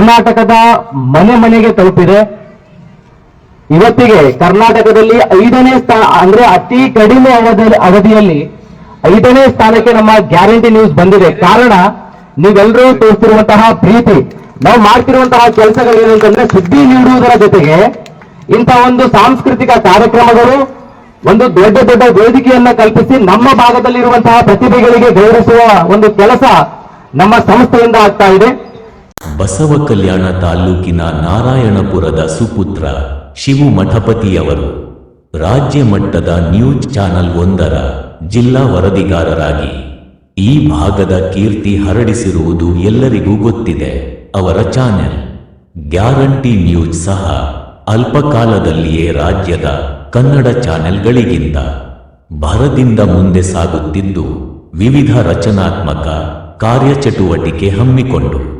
ಕರ್ನಾಟಕದ ಮನೆ ಮನೆಗೆ ತಲುಪಿದೆ. ಇವತ್ತಿಗೆ ಕರ್ನಾಟಕದಲ್ಲಿ ಐದನೇ ಸ್ಥಾನ ಅಂದ್ರೆ ಅತಿ ಕಡಿಮೆ ಅವಧಿ ಅವಧಿಯಲ್ಲಿ ಐದನೇ ಸ್ಥಾನಕ್ಕೆ ನಮ್ಮ ಗ್ಯಾರಂಟಿ ನ್ಯೂಸ್ ಬಂದಿದೆ. ಕಾರಣ ನೀವೆಲ್ಲರೂ ತೋರಿಸ್ತಿರುವಂತಹ ಪ್ರೀತಿ, ನಾವು ಮಾಡ್ತಿರುವಂತಹ ಕೆಲಸಗಳು ಅಂತಂದ್ರೆ ಸುದ್ದಿ ನೀಡುವುದರ ಜೊತೆಗೆ ಇಂಥ ಒಂದು ಸಾಂಸ್ಕೃತಿಕ ಕಾರ್ಯಕ್ರಮಗಳು, ಒಂದು ದೊಡ್ಡ ದೊಡ್ಡ ವೇದಿಕೆಯನ್ನ ಕಲ್ಪಿಸಿ ನಮ್ಮ ಭಾಗದಲ್ಲಿರುವಂತಹ ಪ್ರತಿಭೆಗಳಿಗೆ ಗೌರವಿಸುವ ಒಂದು ಕೆಲಸ ನಮ್ಮ ಸಂಸ್ಥೆಯಿಂದ ಆಗ್ತಾ ಇದೆ. ಬಸವ ಕಲ್ಯಾಣ ತಾಲ್ಲೂಕಿನ ನಾರಾಯಣಪುರದ ಸುಪುತ್ರ ಶಿವು ಮಠಪತಿಯವರು ರಾಜ್ಯ ಮಟ್ಟದ ನ್ಯೂಸ್ ಚಾನೆಲ್ ಒಂದರ ಜಿಲ್ಲಾ ವರದಿಗಾರರಾಗಿ. ಈ ಭಾಗದ ಕೀರ್ತಿ ಹರಡಿಸಿರುವುದು ಎಲ್ಲರಿಗೂ ಗೊತ್ತಿದೆ. ಅವರ ಚಾನೆಲ್ ಗ್ಯಾರಂಟಿ ನ್ಯೂಸ್ ಸಹ ಅಲ್ಪಕಾಲದಲ್ಲಿಯೇ ರಾಜ್ಯದ ಕನ್ನಡ ಚಾನೆಲ್ಗಳಿಗಿಂತ ಭರದಿಂದ ಮುಂದೆ ಸಾಗುತ್ತಿದ್ದು, ವಿವಿಧ ರಚನಾತ್ಮಕ ಕಾರ್ಯಚಟುವಟಿಕೆ ಹಮ್ಮಿಕೊಂಡು.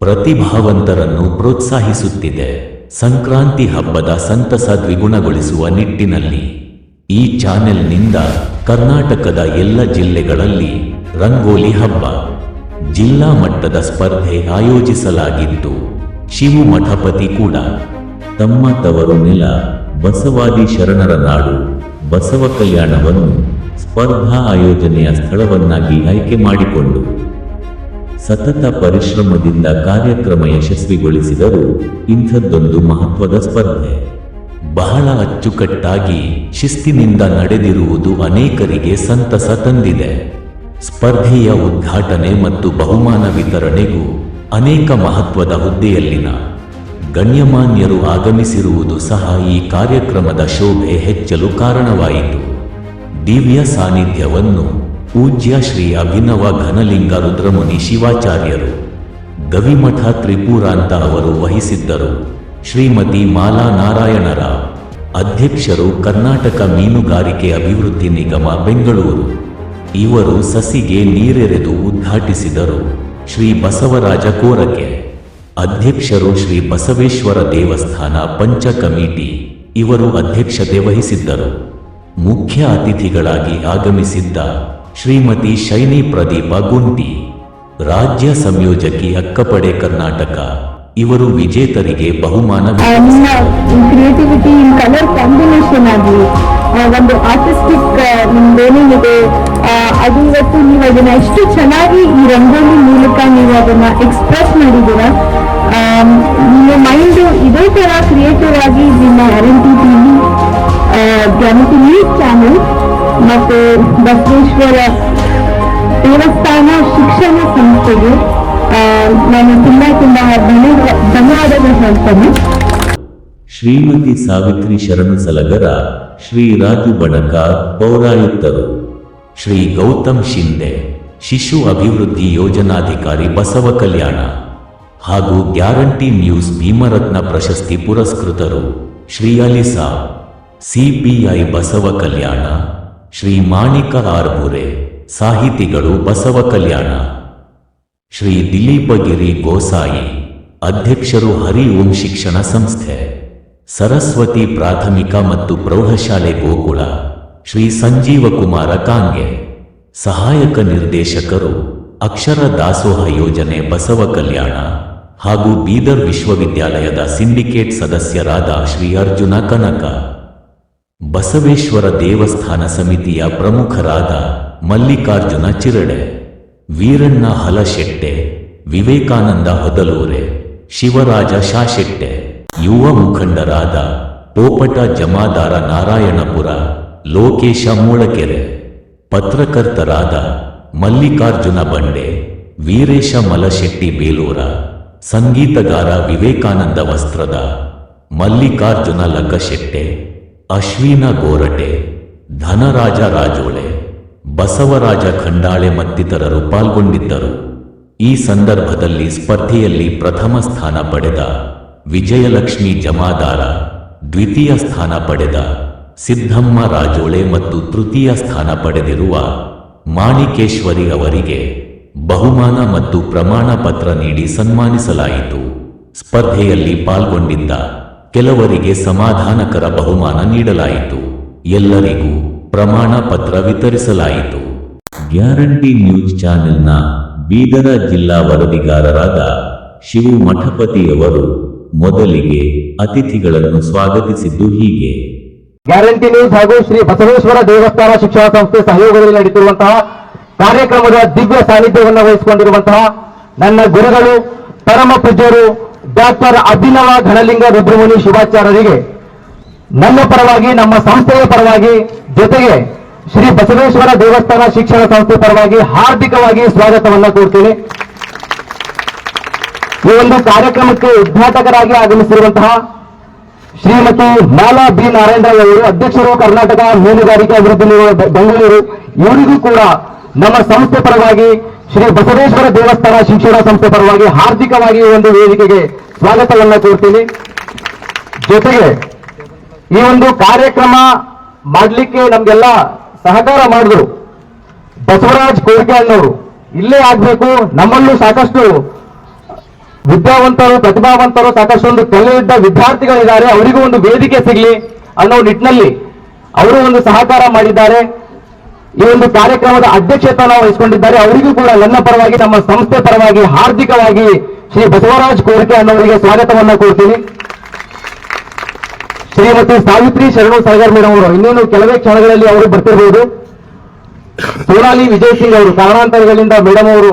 ಪ್ರತಿಭಾವಂತರನ್ನು ಪ್ರೋತ್ಸಾಹಿಸುತ್ತಿದೆ. ಸಂಕ್ರಾಂತಿ ಹಬ್ಬದ ಸಂತಸ ದ್ವಿಗುಣಗೊಳಿಸುವ ನಿಟ್ಟಿನಲ್ಲಿ ಈ ಚಾನೆಲ್ನಿಂದ ಕರ್ನಾಟಕದ ಎಲ್ಲ ಜಿಲ್ಲೆಗಳಲ್ಲಿ ರಂಗೋಲಿ ಹಬ್ಬ, ಜಿಲ್ಲಾ ಮಟ್ಟದ ಸ್ಪರ್ಧೆ ಆಯೋಜಿಸಲಾಗಿದ್ದು, ಶಿವು ಮಠಪತಿ ಕೂಡ ತಮ್ಮ ತವರು ನೆಲ ಬಸವಾದಿ ಶರಣರ ನಾಡು ಬಸವ ಕಲ್ಯಾಣವನ್ನು ಸ್ಪರ್ಧಾ ಆಯೋಜನೆಯ ಸ್ಥಳವನ್ನಾಗಿ ಆಯ್ಕೆ ಮಾಡಿಕೊಂಡು ಸತತ ಪರಿಶ್ರಮದಿಂದ ಕಾರ್ಯಕ್ರಮ ಯಶಸ್ವಿಗೊಳಿಸಿದರು ಇಂಥದ್ದೊಂದು ಮಹತ್ವದ ಸ್ಪರ್ಧೆ. ಬಹಳ ಅಚ್ಚುಕಟ್ಟಾಗಿ ಶಿಸ್ತಿನಿಂದ ನಡೆದಿರುವುದು ಅನೇಕರಿಗೆ ಸಂತಸ ತಂದಿದೆ. ಸ್ಪರ್ಧೆಯ ಉದ್ಘಾಟನೆ ಮತ್ತು ಬಹುಮಾನ ವಿತರಣೆಗೂ ಅನೇಕ ಮಹತ್ವದ ಹುದ್ದೆಯಲ್ಲಿನ ಗಣ್ಯಮಾನ್ಯರು ಆಗಮಿಸಿರುವುದು ಸಹ ಈ ಕಾರ್ಯಕ್ರಮದ ಶೋಭೆ ಹೆಚ್ಚಲು ಕಾರಣವಾಯಿತು. ದಿವ್ಯ ಸಾನ್ನಿಧ್ಯವನ್ನು ಪೂಜ್ಯ ಶ್ರೀ ಅಭಿನವ ಘನಲಿಂಗ ರುದ್ರಮುನಿ ಶಿವಾಚಾರ್ಯರು, ಗವಿಮಠ ತ್ರಿಪುರಾಂತ ಅವರು ವಹಿಸಿದ್ದರು. ಶ್ರೀಮತಿ ಮಾಲಾ ನಾರಾಯಣರ ಅಧ್ಯಕ್ಷರು ಕರ್ನಾಟಕ ಮೀನುಗಾರಿಕೆ ಅಭಿವೃದ್ಧಿ ನಿಗಮ, ಬೆಂಗಳೂರು. ಇವರು ಸಸಿಗೆ ನೀರೆರೆದು ಉದ್ಘಾಟಿಸಿದರು. ಶ್ರೀ ಬಸವರಾಜ ಕೋರಕೆ, ಅಧ್ಯಕ್ಷರು ಶ್ರೀ ಬಸವೇಶ್ವರ ದೇವಸ್ಥಾನ, ಪಂಚ ಕಮಿಟಿ, ಇವರು ಅಧ್ಯಕ್ಷತೆ ವಹಿಸಿದ್ದರು. ಮುಖ್ಯ ಅತಿಥಿಗಳಾಗಿ ಆಗಮಿಸಿದ್ದ ಶ್ರೀಮತಿ ಶೈನಿ ಪ್ರದೀಪ ಗುಂಟಿ, ರಾಜ್ಯ ಸಂಯೋಜಕಿ ಅಕ್ಕಪಡೆ ಕರ್ನಾಟಕ. ಇವರು ವಿಜೇತರಿಗೆ ಬಹುಮಾನ ಕ್ರಿಯೇಟಿವಿಟಿ ಇನ್ ಕಲರ್ ಕಾಂಬಿನೇಷನ್ ಆಗಿ ಒಂದು ಆರ್ಟಿಸ್ಟಿಕ್ ಇದೆ ಅದು ಇವತ್ತು ನೀವು ಅದನ್ನ ಎಷ್ಟು ಚೆನ್ನಾಗಿ ಈ ರಂಗೋಲಿ ಮೂಲಕ ನೀವು ಅದನ್ನ ಎಕ್ಸ್ಪ್ರೆಸ್ ಮಾಡಿದ್ದೀರಾ? ನಿಮ್ಮ ಮೈಂಡ್ ಇದೇ ತರ ಕ್ರಿಯೇಟಿವ್ ಆಗಿ ನಿಮ್ಮ ಆರ್ ಎನ್ ಟಿ ಟಿವಿ ಮತ್ತು ಬಸವೇಶ್ವರ ದೇವಸ್ಥಾನ ಶಿಕ್ಷಣ ಸಂಸ್ಥೆಗೆ ನಾನು ತುಂಬಾ ತುಂಬಾ ಧನ್ಯವಾದ, ಧನ್ಯವಾದಗಳು ಹೇಳ್ತೇನೆ. ಶ್ರೀಮತಿ ಸಾವಿತ್ರಿ ಶರಣ ಸಲಗರ ಶ್ರೀ ರಾಜು ಬಣಕಾರ್ ಪೌರಾಯುಕ್ತರು. ಶ್ರೀ ಗೌತಮ್ ಶಿಂದೆ, ಶಿಶು ಅಭಿವೃದ್ಧಿ ಯೋಜನಾಧಿಕಾರಿ ಬಸವ ಕಲ್ಯಾಣ ಹಾಗೂ ಗ್ಯಾರಂಟಿ ನ್ಯೂಸ್ ಭೀಮರತ್ನ ಪ್ರಶಸ್ತಿ ಪುರಸ್ಕೃತರು ಶ್ರೀ ಅಲಿಸಾ ಸಿಪಿಐ ಬಸವ ಕಲ್ಯಾಣ. ಶ್ರೀ ಮಾಣಿಕ ಆರ್ಬುರೆ ಸಾಹಿತಿಗಳು ಬಸವ ಕಲ್ಯಾಣ. ಶ್ರೀ ದಿಲೀಪಗಿರಿ ಗೋಸಾಯಿ, ಅಧ್ಯಕ್ಷರು ಹರಿ ಓಂ ಶಿಕ್ಷಣ ಸಂಸ್ಥೆ. ಸರಸ್ವತಿ ಪ್ರಾಥಮಿಕ ಮತ್ತು ಪ್ರೌಢಶಾಲೆ ಗೋಕುಳ ಶ್ರೀ ಸಂಜೀವ ಕುಮಾರ ಕಾಂಗೆ. ಸಹಾಯಕ ನಿರ್ದೇಶಕರು ಅಕ್ಷರ ದಾಸೋಹ ಯೋಜನೆ ಬಸವ ಕಲ್ಯಾಣ ಹಾಗೂ ಬೀದರ್ ವಿಶ್ವವಿದ್ಯಾಲಯದ ಸಿಂಡಿಕೇಟ್ ಸದಸ್ಯರಾದ ಶ್ರೀ ಅರ್ಜುನ ಕನಕ. ಬಸವೇಶ್ವರ ದೇವಸ್ಥಾನ ಸಮಿತಿಯ ಪ್ರಮುಖರಾದ ಮಲ್ಲಿಕಾರ್ಜುನ ಚಿರಡೆ, ವೀರಣ್ಣ ಹಲಶೆಟ್ಟೆ, ವಿವೇಕಾನಂದ ಹೊದಲೂರೆ, ಶಿವರಾಜ ಶಾಶೆಟ್ಟೆ, ಯುವ ಮುಖಂಡರಾದ ಪೋಪಟ ಜಮಾದಾರ ನಾರಾಯಣಪುರ, ಲೋಕೇಶ ಮೂಳಕೆರೆ, ಪತ್ರಕರ್ತರಾದ ಮಲ್ಲಿಕಾರ್ಜುನ ಬಂಡೆ, ವೀರೇಶ ಮಲಶೆಟ್ಟಿ ಬೇಲೂರ, ಸಂಗೀತಗಾರ ವಿವೇಕಾನಂದ ವಸ್ತ್ರದ ಮಲ್ಲಿಕಾರ್ಜುನ ಲಕ್ಕಶೆಟ್ಟೆ ಅಶ್ವಿನ ಗೋರಟೆ, ಧನರಾಜ ರಾಜೋಳೆ, ಬಸವರಾಜ ಖಂಡಾಳೆ ಮತ್ತಿತರರು ಪಾಲ್ಗೊಂಡಿದ್ದರು. ಈ ಸಂದರ್ಭದಲ್ಲಿ ಸ್ಪರ್ಧೆಯಲ್ಲಿ ಪ್ರಥಮ ಸ್ಥಾನ ಪಡೆದ ವಿಜಯಲಕ್ಷ್ಮಿ ಜಮಾದಾರ, ದ್ವಿತೀಯ ಸ್ಥಾನ ಪಡೆದ ಸಿದ್ದಮ್ಮ ರಾಜೋಳೆ ಮತ್ತು ತೃತೀಯ ಸ್ಥಾನ ಪಡೆದಿರುವ ಮಾಣಿಕೇಶ್ವರಿ ಅವರಿಗೆ ಬಹುಮಾನ ಮತ್ತು ಪ್ರಮಾಣ ಪತ್ರ ನೀಡಿ ಸನ್ಮಾನಿಸಲಾಯಿತು. ಸ್ಪರ್ಧೆಯಲ್ಲಿ ಪಾಲ್ಗೊಂಡಿದ್ದ ಕೆಲವರಿಗೆ ಸಮಾಧಾನಕರ ಬಹುಮಾನ ನೀಡಲಾಯಿತು. ಎಲ್ಲರಿಗೂ ಪ್ರಮಾಣ ಪತ್ರ ವಿತರಿಸಲಾಯಿತು. ಗ್ಯಾರಂಟಿ ನ್ಯೂಸ್ ಚಾನೆಲ್ನ ಬೀದರ ಜಿಲ್ಲಾ ವರದಿಗಾರರಾದ ಶಿವು ಮಠಪತಿಯವರು ಮೊದಲಿಗೆ ಅತಿಥಿಗಳನ್ನು ಸ್ವಾಗತಿಸಿದ್ದು ಹೀಗೆ. ಗ್ಯಾರಂಟಿ ನ್ಯೂಸ್ ಹಾಗೂ ಶ್ರೀ ಬಸವೇಶ್ವರ ದೇವಸ್ಥಾನ ಶಿಕ್ಷಣ ಸಂಸ್ಥೆ ಸಹಯೋಗದಲ್ಲಿ ನಡೆಯುತ್ತಿರುವಂತಹ ಕಾರ್ಯಕ್ರಮದ ದಿವ್ಯ ಸಾನ್ನಿಧ್ಯವನ್ನು ವಹಿಸಿಕೊಂಡಿರುವಂತಹ ನನ್ನ ಗುರುಗಳು ಪರಮ ಪೂಜ್ಯರು ಡಾಕ್ಟರ್ ಅಭಿನವ ಘನಲಿಂಗ ರುದ್ರಮುನಿ ಶಿವಾಚಾರ್ಯರಿಗೆ ನನ್ನ ಪರವಾಗಿ, ನಮ್ಮ ಸಂಸ್ಥೆಯ ಪರವಾಗಿ, ಜೊತೆಗೆ ಶ್ರೀ ಬಸವೇಶ್ವರ ದೇವಸ್ಥಾನ ಶಿಕ್ಷಣ ಸಂಸ್ಥೆ ಪರವಾಗಿ ಹಾರ್ದಿಕವಾಗಿ ಸ್ವಾಗತವನ್ನು ಕೋರ್ತೀನಿ. ಈ ಒಂದು ಕಾರ್ಯಕ್ರಮಕ್ಕೆ ಉದ್ಘಾಟಕರಾಗಿ ಆಗಮಿಸಿರುವಂತಹ ಶ್ರೀಮತಿ ಮಾಲಾ ಬಿ ನಾರಾಯಣರಾವ್ ಅವರು, ಅಧ್ಯಕ್ಷರು ಕರ್ನಾಟಕ ಮೀನುಗಾರಿಕೆ ಅಭಿವೃದ್ಧಿ ಬೆಂಗಳೂರು, ಇವರಿಗೂ ಕೂಡ ನಮ್ಮ ಸಂಸ್ಥೆ ಪರವಾಗಿ ಶ್ರೀ ಬಸವೇಶ್ವರ ದೇವಸ್ಥಾನ ಶಿಕ್ಷಣ ಸಂಸ್ಥೆ ಪರವಾಗಿ ಹಾರ್ದಿಕವಾಗಿ ಒಂದು ವೇದಿಕೆಗೆ ಸ್ವಾಗತವನ್ನ ಕೋರ್ತೀನಿ. ಜೊತೆಗೆ ಈ ಒಂದು ಕಾರ್ಯಕ್ರಮ ಮಾಡಲಿಕ್ಕೆ ನಮ್ಗೆಲ್ಲ ಸಹಕಾರ ಮಾಡಿದ್ರು. ಬಸವರಾಜ್ ಕೋರ್ಕೆಣ್ಣವರು ಇಲ್ಲೇ ಆಗ್ಬೇಕು, ನಮ್ಮಲ್ಲೂ ಸಾಕಷ್ಟು ವಿದ್ಯಾವಂತರು, ಪ್ರತಿಭಾವಂತರು ಸಾಕಷ್ಟು ಒಂದು ಕಲೆಯಿದ್ದ ವಿದ್ಯಾರ್ಥಿಗಳಿದ್ದಾರೆ. ಅವರಿಗೂ ಒಂದು ವೇದಿಕೆ ಸಿಗಲಿ ಅನ್ನೋ ನಿಟ್ಟಿನಲ್ಲಿ ಅವರು ಒಂದು ಸಹಕಾರ ಮಾಡಿದ್ದಾರೆ. ಈ ಒಂದು ಕಾರ್ಯಕ್ರಮದ ಅಧ್ಯಕ್ಷತೆಯನ್ನು ವಹಿಸಿಕೊಂಡಿದ್ದಾರೆ. ಅವರಿಗೂ ಕೂಡ ನನ್ನ ಪರವಾಗಿ, ನಮ್ಮ ಸಂಸ್ಥೆ ಪರವಾಗಿ, ಹಾರ್ದಿಕವಾಗಿ ಶ್ರೀ ಬಸವರಾಜ್ ಕೋರಿಕೆ ಅನ್ನೋರಿಗೆ ಸ್ವಾಗತವನ್ನ ಕೋರ್ತೀನಿ. ಶ್ರೀಮತಿ ಸಾವಿತ್ರಿ ಶರಣು ಸಾಗರ್ ಮೇಡಮ್ ಅವರು, ಇನ್ನೇನು ಕೆಲವೇ ಕ್ಷಣಗಳಲ್ಲಿ ಅವರು ಬರ್ತಿರ್ಬೋದು. ಸೋನಾಲಿ ವಿಜಯ್ ಸಿಂಗ್ ಅವರು, ಕಾರಣಾಂತರಗಳಿಂದ ಮೇಡಮ್ ಅವರು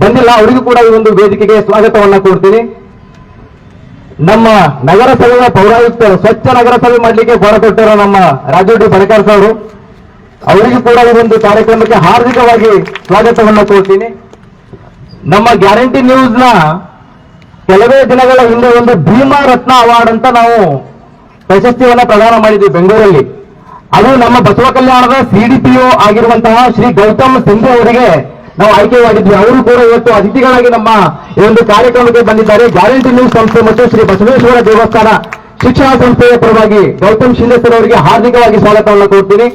ಬಂದಿಲ್ಲ. ಅವರಿಗೂ ಕೂಡ ಈ ಒಂದು ವೇದಿಕೆಗೆ ಸ್ವಾಗತವನ್ನ ಕೋರ್ತೀನಿ. ನಮ್ಮ ನಗರಸಭೆಯ ಪೌರಾಯುಕ್ತರು ಸ್ವಚ್ಛ ನಗರಸಭೆ ಮಾಡಲಿಕ್ಕೆ ಹೊರಕೊಟ್ಟಿರೋ ನಮ್ಮ ರಾಜು ಡಿ ಬಣಕಾರ್ ಅವರು, ಅವರಿಗೂ ಕೂಡ ಈ ಒಂದು ಕಾರ್ಯಕ್ರಮಕ್ಕೆ ಹಾರ್ದಿಕವಾಗಿ ಸ್ವಾಗತವನ್ನ ಕೋರ್ತೀನಿ. ನಮ್ಮ ಗ್ಯಾರಂಟಿ ನ್ಯೂಸ್ನ ಕೆಲವೇ ದಿನಗಳ ಹಿಂದೆ ಒಂದು ಭೀಮಾ ರತ್ನ ಅವಾರ್ಡ್ ಅಂತ ನಾವು ಪ್ರಶಸ್ತಿಯನ್ನ ಪ್ರದಾನ ಮಾಡಿದ್ವಿ ಬೆಂಗಳೂರಲ್ಲಿ. ಅದು ನಮ್ಮ ಬಸವ ಕಲ್ಯಾಣದ ಸಿಡಿಪಿಒ ಆಗಿರುವಂತಹ ಶ್ರೀ ಗೌತಮ್ ಸಿಂಧೆ ಅವರಿಗೆ ನಾವು ಆಯ್ಕೆ ಮಾಡಿದ್ವಿ. ಅವರು ಕೂಡ ಇವತ್ತು ಅತಿಥಿಗಳಾಗಿ ನಮ್ಮ ಈ ಒಂದು ಕಾರ್ಯಕ್ರಮಕ್ಕೆ ಬಂದಿದ್ದಾರೆ. ಗ್ಯಾರಂಟಿ ನ್ಯೂಸ್ ಸಂಸ್ಥೆ ಮತ್ತು ಶ್ರೀ ಬಸವೇಶ್ವರ ದೇವಸ್ಥಾನ ಶಿಕ್ಷಣ ಸಂಸ್ಥೆಯ ಪರವಾಗಿ ಗೌತಮ್ ಶಿಂದೆ ಸರ್ ಅವರಿಗೆ ಹಾರ್ದಿಕವಾಗಿ ಸ್ವಾಗತವನ್ನು ಕೊಡ್ತೀನಿ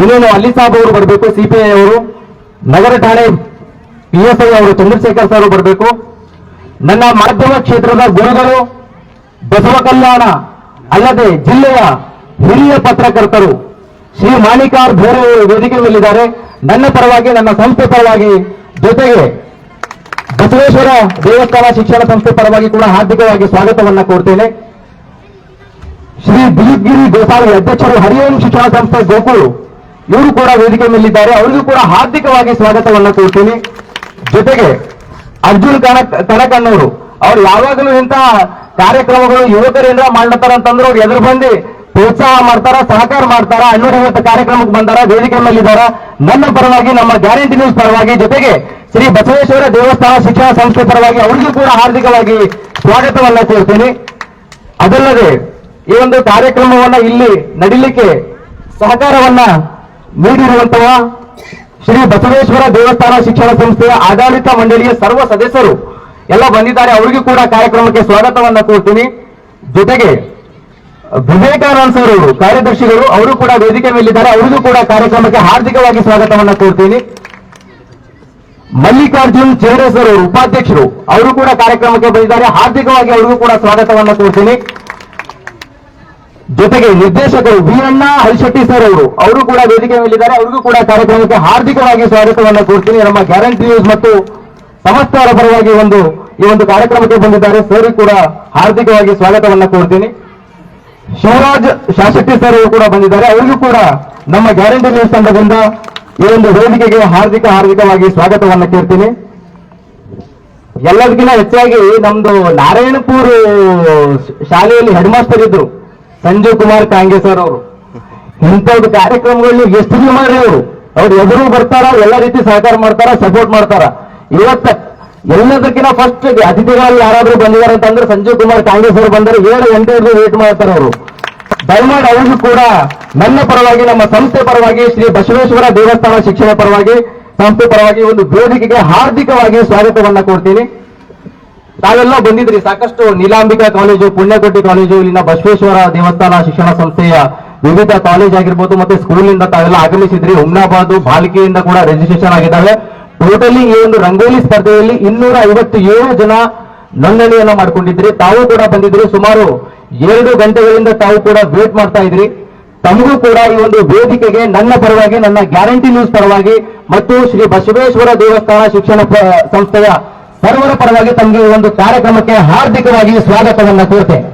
ಇನ್ನೇನು ಅಲ್ಲಿ ಸಾಬ್ ಅವರು ಬರಬೇಕು ಸಿಪಿಐ ಅವರು. ನಗರ ಠಾಣೆ ಪಿ ಐ ಅವರು ಚಂದ್ರಶೇಖರ್ ಸರ್ ಬರಬೇಕು. ನನ್ನ ಮಾಧ್ಯಮ ಕ್ಷೇತ್ರದ ಗುರುಗಳು, ಬಸವ ಕಲ್ಯಾಣ ಅಲ್ಲದೆ ಜಿಲ್ಲೆಯ ಹಿರಿಯ ಪತ್ರಕರ್ತರು ಶ್ರೀ ಮಾಣಿಕಾರ್ ಭೋರೆ ವೇದಿಕೆಯಲ್ಲಿದ್ದಾರೆ ನನ್ನ ಪರವಾಗಿ, ನನ್ನ ಸಂಸ್ಥೆ ಪರವಾಗಿ ಜೊತೆಗೆ ಬಸವೇಶ್ವರ ದೇವಸ್ಥಾನ ಶಿಕ್ಷಣ ಸಂಸ್ಥೆ ಪರವಾಗಿ ಕೂಡ ಹಾರ್ದಿಕವಾಗಿ ಸ್ವಾಗತವನ್ನ ಕೋರ್ತೇನೆ. ಶ್ರೀ ದಿಲೀಪ್ಗಿರಿ ಗೋಸಾವಿ ಅಧ್ಯಕ್ಷರು ಹರಿಯೋಂ ಶಿಕ್ಷಣ ಸಂಸ್ಥೆ ಗೋಕುಳು ಇವರು ಕೂಡ ವೇದಿಕೆ ಮೇಲಿದ್ದಾರೆ. ಅವರಿಗೂ ಕೂಡ ಹಾರ್ದಿಕವಾಗಿ ಸ್ವಾಗತವನ್ನ ಕೋರ್ತೀನಿ. ಜೊತೆಗೆ ಅರ್ಜುನ್ ಕಣ ಕಣಕಣ್ಣವರು ಅವ್ರು ಯಾವಾಗಲೂ ಇಂತಹ ಕಾರ್ಯಕ್ರಮಗಳು ಯುವಕರಿಂದ ಮಾಡ್ಲತ್ತಾರ ಅಂತಂದ್ರೆ ಅವ್ರು ಎದುರು ಬಂದು ಪ್ರೋತ್ಸಾಹ ಮಾಡ್ತಾರ, ಸಹಕಾರ ಮಾಡ್ತಾರ, ಅನ್ನೋರು ಇವತ್ತು ಕಾರ್ಯಕ್ರಮಕ್ಕೆ ಬಂದಾರ, ವೇದಿಕೆ ಮೇಲಿದ್ದಾರ, ನನ್ನ ಪರವಾಗಿ, ನಮ್ಮ ಗ್ಯಾರಂಟಿ ನ್ಯೂಸ್ ಪರವಾಗಿ, ಜೊತೆಗೆ ಶ್ರೀ ಬಸವೇಶ್ವರ ದೇವಸ್ಥಾನ ಶಿಕ್ಷಣ ಸಂಸ್ಥೆ ಪರವಾಗಿ ಅವರಿಗೂ ಕೂಡ ಹಾರ್ದಿಕವಾಗಿ ಸ್ವಾಗತವನ್ನ ಕೇಳ್ತೀನಿ ಅದಲ್ಲದೆ ಈ ಒಂದು ಕಾರ್ಯಕ್ರಮವನ್ನ ಇಲ್ಲಿ ನಡೀಲಿಕ್ಕೆ ಸಹಕಾರವನ್ನ ನೀಡಿರುವಂತಹ ಶ್ರೀ ಬಸವೇಶ್ವರ ದೇವಸ್ಥಾನ ಶಿಕ್ಷಣ ಸಂಸ್ಥೆಯ ಆಡಳಿತ ಮಂಡಳಿಯ ಸರ್ವ ಸದಸ್ಯರು ಎಲ್ಲ ಬಂದಿದ್ದಾರೆ. ಅವರಿಗೂ ಕೂಡ ಕಾರ್ಯಕ್ರಮಕ್ಕೆ ಸ್ವಾಗತವನ್ನ ಕೋರ್ತೀನಿ. ಜೊತೆಗೆ ವಿವೇಕಾನಂದ ಸರ್ ಅವರು, ಕಾರ್ಯದರ್ಶಿಗಳು, ಅವರು ಕೂಡ ವೇದಿಕೆ ಮೇಲಿದ್ದಾರೆ. ಅವರಿಗೂ ಕೂಡ ಕಾರ್ಯಕ್ರಮಕ್ಕೆ ಹಾರ್ದಿಕವಾಗಿ ಸ್ವಾಗತವನ್ನ ಕೋರ್ತೀನಿ. ಮಲ್ಲಿಕಾರ್ಜುನ್ ಚೇರೆ ಸರ್ ಅವರು, ಉಪಾಧ್ಯಕ್ಷರು, ಅವರು ಕೂಡ ಕಾರ್ಯಕ್ರಮಕ್ಕೆ ಬಂದಿದ್ದಾರೆ. ಹಾರ್ದಿಕವಾಗಿ ಅವರಿಗೂ ಕೂಡ ಸ್ವಾಗತವನ್ನ ಕೋರ್ತೀನಿ. ಜೊತೆಗೆ ನಿರ್ದೇಶಕರು ವೀರಣ್ಣ ಹರಿಶೆಟ್ಟಿ ಸರ್ ಅವರು ಅವರು ಕೂಡ ವೇದಿಕೆ ಮೇಲಿದ್ದಾರೆ. ಅವರಿಗೂ ಕೂಡ ಕಾರ್ಯಕ್ರಮಕ್ಕೆ ಹಾರ್ದಿಕವಾಗಿ ಸ್ವಾಗತವನ್ನು ಕೋರ್ತೀನಿ. ನಮ್ಮ ಗ್ಯಾರಂಟಿ ನ್ಯೂಸ್ ಮತ್ತು ಸಮಸ್ತರ ಪರವಾಗಿ ಒಂದು, ಈ ಒಂದು ಕಾರ್ಯಕ್ರಮಕ್ಕೆ ಬಂದಿದ್ದಾರೆ. ಸರ್ ಕೂಡ ಹಾರ್ದಿಕವಾಗಿ ಸ್ವಾಗತವನ್ನು ಕೋರ್ತೀನಿ. ಶಿವರಾಜ್ ಶಾಶೆಟ್ಟಿ ಸರ್ ಅವರು ಕೂಡ ಬಂದಿದ್ದಾರೆ. ಅವರಿಗೂ ಕೂಡ ನಮ್ಮ ಗ್ಯಾರಂಟಿ ನ್ಯೂಸ್ ತಂಡದಿಂದ ಈ ಒಂದು ವೇದಿಕೆಗೆ ಹಾರ್ದಿಕ, ಹಾರ್ದಿಕವಾಗಿ ಸ್ವಾಗತವನ್ನು ಕೇಳ್ತೀನಿ. ಎಲ್ಲದಕ್ಕಿಂತ ಹೆಚ್ಚಾಗಿ ನಮ್ದು ನಾರಾಯಣಪುರ ಶಾಲೆಯಲ್ಲಿ ಹೆಡ್ ಮಾಸ್ಟರ್ ಇದ್ರು. ಸಂಜೀವ್ ಕುಮಾರ್ ಕಾಂಗ್ರೆಸ್ ಸರ್ ಅವರು. ಇಂಥದ್ದು ಕಾರ್ಯಕ್ರಮಗಳು ಎಷ್ಟು ಮಾಡ್ರಿ ಅವರು? ಅವ್ರು ಎದುರು ಬರ್ತಾರ, ಎಲ್ಲ ರೀತಿ ಸಹಕಾರ ಮಾಡ್ತಾರ ಸಪೋರ್ಟ್ ಮಾಡ್ತಾರ. ಇವತ್ತ ಎಲ್ಲದಕ್ಕಿಂತ ಫಸ್ಟ್ ಅತಿಥಿಗಳಲ್ಲಿ ಯಾರಾದ್ರೂ ಬಂದಿದ್ದಾರೆ ಅಂತಂದ್ರೆ ಸಂಜೀವ್ ಕುಮಾರ್ ಕಾಂಗ್ರೆಸ್ ಅವರು ಬಂದರೆ ಏಳು ಗಂಟೆವರೆಗೂ ವೇಟ್ ಮಾಡ್ತಾರೆ ಅವರು. ದಯಮಾಡಿ ಅವರು ಕೂಡ ನನ್ನ ಪರವಾಗಿ, ನಮ್ಮ ಸಂಸ್ಥೆ ಪರವಾಗಿ, ಶ್ರೀ ಬಸವೇಶ್ವರ ದೇವಸ್ಥಾನ ಶಿಕ್ಷಣ ಪರವಾಗಿ, ಸಂಸ್ಥೆ ಪರವಾಗಿ ಒಂದು ವೇದಿಕೆಗೆ ಹಾರ್ದಿಕವಾಗಿ ಸ್ವಾಗತವನ್ನ ಕೊಡ್ತೀನಿ. ತಾವೆಲ್ಲ ಬಂದಿದ್ರಿ, ಸಾಕಷ್ಟು ನೀಲಾಂಬಿಕಾ ಕಾಲೇಜು, ಪುಣ್ಯಕೋಟಿ ಕಾಲೇಜು, ಇಲ್ಲಿನ ಬಸವೇಶ್ವರ ದೇವಸ್ಥಾನ ಶಿಕ್ಷಣ ಸಂಸ್ಥೆಯ ವಿವಿಧ ಕಾಲೇಜ್ ಆಗಿರ್ಬೋದು, ಮತ್ತೆ ಸ್ಕೂಲಿಂದ ತಾವೆಲ್ಲ ಆಗಮಿಸಿದ್ರಿ. ಹುಮ್ನಾಬಾದ್, ಬಾಲಿಕೆಯಿಂದ ಕೂಡ ರಿಜಿಸ್ಟ್ರೇಷನ್ ಆಗಿದ್ದಾವೆ. ಟೋಟಲಿ ಈ ಒಂದು ರಂಗೋಲಿ ಸ್ಪರ್ಧೆಯಲ್ಲಿ ಇನ್ನೂರ ಐವತ್ತು ಏಳು ಜನ ನೋಂದಣಿಯನ್ನ ಮಾಡ್ಕೊಂಡಿದ್ರಿ. ತಾವು ಕೂಡ ಬಂದಿದ್ರಿ. ಸುಮಾರು ಎರಡು ಗಂಟೆಗಳಿಂದ ತಾವು ಕೂಡ ವೇಟ್ ಮಾಡ್ತಾ ಇದ್ರಿ. ತಮಗೂ ಕೂಡ ಈ ಒಂದು ವೇದಿಕೆಗೆ ನನ್ನ ಪರವಾಗಿ, ನನ್ನ ಗ್ಯಾರಂಟಿ ನ್ಯೂಸ್ ಪರವಾಗಿ, ಮತ್ತು ಶ್ರೀ ಬಸವೇಶ್ವರ ದೇವಸ್ಥಾನ ಶಿಕ್ಷಣ ಸಂಸ್ಥೆಯ ಸರ್ವರ ಪರವಾಗಿ ತಮಗೆ ಒಂದು ಕಾರ್ಯಕ್ರಮಕ್ಕೆ ಹಾರ್ದಿಕವಾಗಿ ಸ್ವಾಗತವನ್ನು ಕೋರ್ತೇನೆ